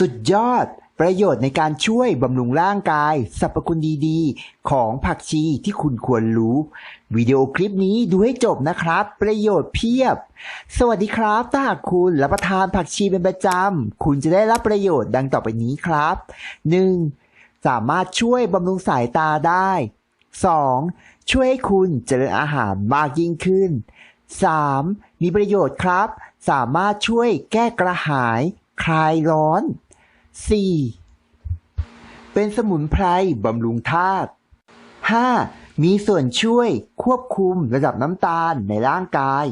สุดยอด ประโยชน์ในการช่วยบำรุงร่างกาย สรรพคุณดีๆ ของผักชีที่คุณควรรู้ วิดีโอคลิปนี้ดูให้จบนะครับ ประโยชน์เพียบ สวัสดีครับ ถ้าหากคุณรับประทานผักชีเป็นประจำ คุณจะได้รับประโยชน์ดังต่อไปนี้ครับ 1. สามารถช่วยบำรุงสายตาได้ 2. ช่วยให้คุณเจริญอาหารมากยิ่งขึ้น 3. มีประโยชน์ครับ สามารถช่วยแก้กระหาย คลายร้อน 4. เป็นสมุนไพรบำรุงธาตุ 5. มีส่วนช่วยควบคุมระดับน้ำตาลในร่างกาย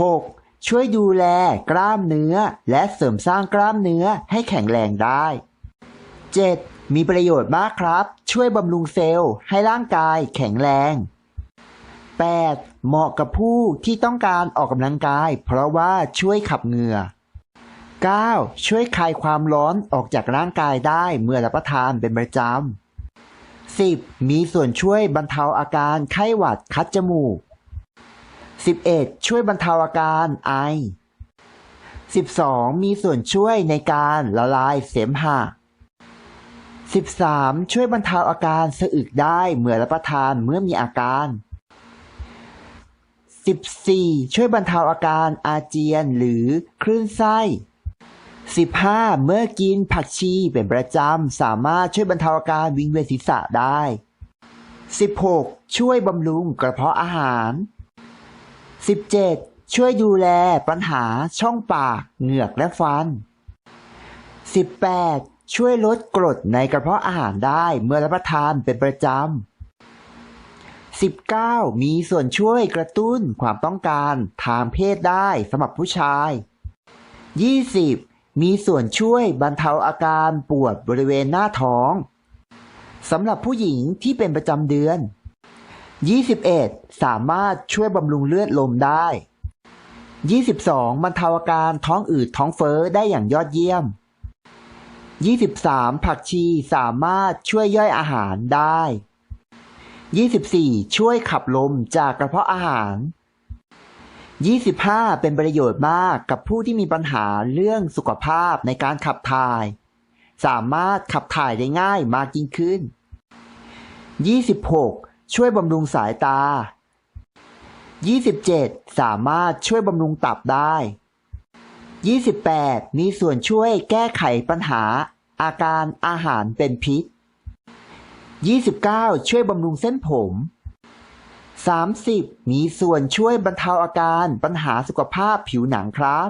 6. ช่วยดูแลกล้ามเนื้อและเสริมสร้างกล้ามเนื้อให้แข็งแรงได้ 7. มีประโยชน์มากครับ ช่วยบำรุงเซลล์ให้ร่างกายแข็งแรง 8. เหมาะกับผู้ที่ต้องการออกกำลังกาย เพราะว่าช่วยขับเหงื่อ 9. ช่วยคลายความร้อนออกจากร่างกายได้เมื่อรับประทานเป็นประจำ 10. มีส่วนช่วยบรรเทาอาการไข้หวัดคัดจมูก 11. ช่วยบรรเทาอาการไอ 12. มีส่วนช่วยในการละลายเสมหะ 13. ช่วยบรรเทาอาการสะอึกได้เมื่อรับประทานเมื่อมีอาการ 14. ช่วยบรรเทาอาการอาเจียนหรือคลื่นไส้ 15. เมื่อกินผักชีเป็นประจำ สามารถช่วยบรรเทาอาการวิงเวียนศีรษะได้ 16. ช่วยบำรุงกระเพาะอาหาร 17. ช่วยดูแลปัญหาช่องปาก เหงือกและฟัน 18. ช่วยลดกรดในกระเพาะอาหารได้เมื่อรับประทานเป็นประจำ 19. มีส่วนช่วยกระตุ้นความต้องการทางเพศได้สำหรับผู้ชาย 20. มีส่วนช่วยบรรเทาอาการปวดบริเวณหน้าท้องสำหรับผู้หญิงที่เป็นประจำเดือน 21. สามารถช่วยบำรุงเลือดลมได้ 22. บรรเทาอาการท้องอืดท้องเฟ้อได้อย่างยอดเยี่ยม 23. ผักชีสามารถช่วยย่อยอาหารได้ 24. ช่วยขับลมจากกระเพาะอาหาร 25. เป็นประโยชน์มากกับผู้ที่มีปัญหาเรื่องสุขภาพในการขับถ่าย สามารถขับถ่ายได้ง่ายมากยิ่งขึ้น 26. ช่วยบำรุงสายตา 27. สามารถช่วยบำรุงตับได้ 28. มีส่วนช่วยแก้ไขปัญหา อาการอาหารเป็นพิษ 29. ช่วยบำรุงเส้นผม 30. มีส่วนช่วยบรรเทาอาการปัญหาสุขภาพผิวหนังครับ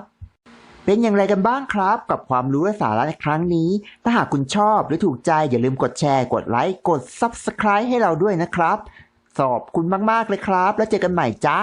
เป็นอย่างไรกันบ้างครับ กับความรู้และสาระในครั้งนี้ ถ้าหากคุณชอบหรือถูกใจอย่าลืมกดแชร์ กดไลค์ กด Subscribe ให้เราด้วยนะครับขอบคุณมาก ๆ เลยครับ แล้วเจอกันใหม่จ้า